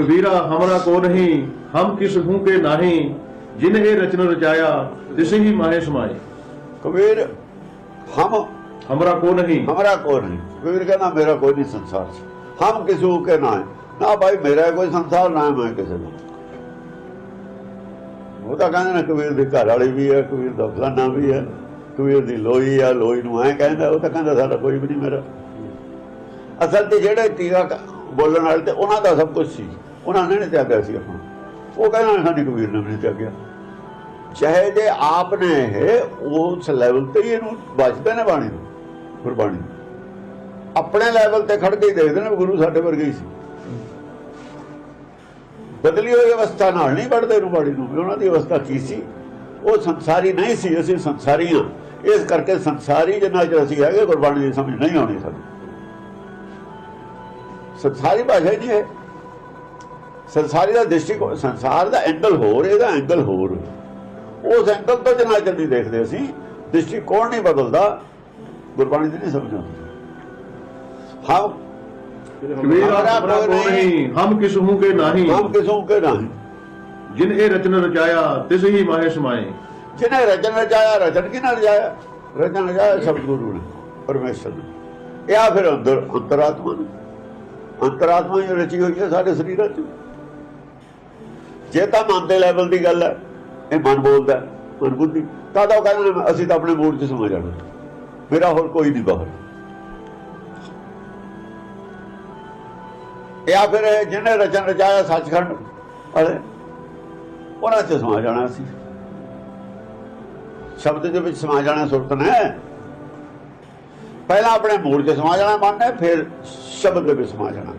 ਕਬੀਰਾ ਹਮਰਾ ਕੋ ਨਹੀਂ ਹਮ ਕਿਸ ਹੂ ਕੇ ਨਹੀਂ ਜਿਨ ਇਹ ਰਚਨ ਰਚਾਇਆ ਤਿਸ ਹੀ ਮਾਹੇ ਸਮਾਏ। ਕਬੀਰ ਹਮ ਹਮਰਾ ਕੋ ਨਹੀਂ। ਹਮਰਾ ਕੋ ਨਹੀਂ। ਕਬੀਰ ਕਹਿੰਦਾ ਮੇਰਾ ਕੋਈ ਨਹੀਂ ਸੰਸਾਰ ਹਮ ਕਿਸ ਹੂ ਕੇ ਨਾ ਨਾ ਭਾਈ ਮੇਰਾ ਕੋਈ ਸੰਸਾਰ ਨਾ ਮੈਂ ਕਿਸੇ ਦਾ। ਉਹ ਤਾਂ ਕਹਿੰਦੇ ਨੇ ਕਬੀਰ ਦੇ ਘਰ ਵਾਲੀ ਵੀ ਹੈ ਕਬੀਰ ਦਾ ਫਲਾਨਾ ਵੀ ਹੈ ਕਬੀਰ ਦੀ ਲੋਈ ਆ ਲੋਈ ਨੂੰ ਐ ਕਹਿੰਦਾ ਉਹ ਤਾਂ ਕਹਿੰਦਾ ਸਾਡਾ ਕੋਈ ਵੀ ਨਹੀਂ ਮੇਰਾ। ਅਸਲ ਤੇ ਜਿਹੜੇ ਤੀਰਾ ਬੋਲਣ ਵਾਲੇ ਤੇ ਉਹਨਾਂ ਦਾ ਸਭ ਕੁਝ ਸੀ। ਉਹਨਾਂ ਨੇ ਨਹੀਂ ਤਿਆਗਿਆ ਸੀ ਆਪਣਾ ਉਹ ਕਹਿੰਦਾ ਸਾਡੀ ਕਬੀਰ ਨੇ ਵੀ ਨਹੀਂ ਤਿਆਗਿਆ। ਚਾਹੇ ਜੇ ਆਪ ਨੇ ਇਹ ਉਸ ਲੈਵਲ ਤੇ ਇਹਨੂੰ ਬਚਦੇ ਨੇ ਬਾਣੀ ਨੂੰ, ਗੁਰਬਾਣੀ ਨੂੰ। ਆਪਣੇ ਲੈਵਲ ਤੇ ਖੜ ਕੇ ਦੇਖਦੇ ਨੇ ਗੁਰੂ ਸਾਡੇ ਵਰਗੇ ਹੀ ਸੀ। ਬਦਲੀ ਹੋਈ ਅਵਸਥਾ ਨਾਲ ਨਹੀਂ ਪੜਦੇ ਨੂੰ ਬਾਣੀ ਨੂੰ, ਵੀ ਉਹਨਾਂ ਦੀ ਅਵਸਥਾ ਕੀ ਸੀ? ਉਹ ਸੰਸਾਰੀ ਨਹੀਂ ਸੀ, ਅਸੀਂ ਸੰਸਾਰੀ ਹਾਂ ਇਸ ਕਰਕੇ ਸੰਸਾਰੀ ਜਿੰਨਾ ਚਿਰ ਅਸੀਂ ਹੈਗੇ, ਗੁਰਬਾਣੀ ਦੀ ਸਮਝ ਨਹੀਂ ਆਉਣੀ ਸਾਨੂੰ। ਸੰਸਾਰੀ ਭਾਸ਼ਾ ਹੀ ਨਹੀਂ ਹੈ ਸੰਸਾਰੀ ਦਾ ਦ੍ਰਿਸ਼ਟੀਕੋਣ ਸੰਸਾਰ ਦਾ ਐਂਗਲ ਹੋਰ ਇਹਦਾ ਐਂਗਲ ਹੋਰ। ਉਸ ਐਂਗਲ ਤੋਂ ਜਨਾ ਜਲਦੀ ਦੇਖਦੇ ਅਸੀਂ ਦ੍ਰਿਸ਼ਟੀਕੋਣ ਨਹੀਂ ਬਦਲਦਾ ਗੁਰਬਾਣੀ ਦੀ ਨਹੀਂ ਸਮਝ ਹਾਂ। ਕਬੀਰਾ ਪ੍ਰਭ ਨਹੀਂ। ਹਮ ਕਿਸੂ ਕੇ ਨਹੀਂ। ਹਮ ਕਿਸੂ ਕੇ ਨਹੀਂ। ਜਿਨ ਇਹ ਰਚਨ ਰਚਾਇਆ ਤਿਸ ਹੀ ਮਾਹੇ ਸਮਾਏ। ਜਿਨੇ ਰਚਨ ਰਚਾਇਆ ਰਚਨ ਕੀ ਨਾਲ ਰਚਾਇਆ? ਰਚਨ ਰਚਾਇਆ ਸਭ ਗੁਰੂ ਨੇ ਪਰਮੇਸ਼ਰ ਨੇ। ਇਹ ਆ ਫਿਰ ਅੰਦਰ ਅੰਤਰਾਤਮਾ ਨੇ। ਅੰਤਰਾਤਮਾ ਰਚੀ ਹੋਈ ਹੈ ਸਾਡੇ ਸਰੀਰਾਂ 'ਚ। ਜੇ ਤਾਂ ਮਨ ਦੇ ਲੈਵਲ ਦੀ ਗੱਲ ਹੈ, ਇਹ ਮਨ ਬੋਲਦਾ ਮਨ ਬੁੱਧੀ। ਤਾਂ ਤਾਂ ਉਹ ਕਹਿੰਦੇ ਅਸੀਂ ਤਾਂ ਆਪਣੇ ਮੂਡ 'ਚ ਸਮਝ ਜਾਣਾ। ਮੇਰਾ ਹੋਰ ਕੋਈ ਨਹੀਂ ਬਾਹਰ। ਇਹ ਫਿਰ ਜਿਹਨੇ ਰਚਨ ਰਚਾਇਆ ਸੱਚਖੰਡ ਵਾਲੇ ਉਹਨਾਂ 'ਚ ਸਮਾ ਜਾਣਾ ਸੀ। ਸ਼ਬਦ ਦੇ ਵਿੱਚ ਸਮਾ ਜਾਣਾ ਸੁਰਤ ਨੇ। ਪਹਿਲਾਂ ਆਪਣੇ ਮੂਲ 'ਚ ਸਮਾ ਜਾਣਾ ਮਨ ਨੇ, ਫਿਰ ਸ਼ਬਦ ਦੇ ਵਿੱਚ ਸਮਾ ਜਾਣਾ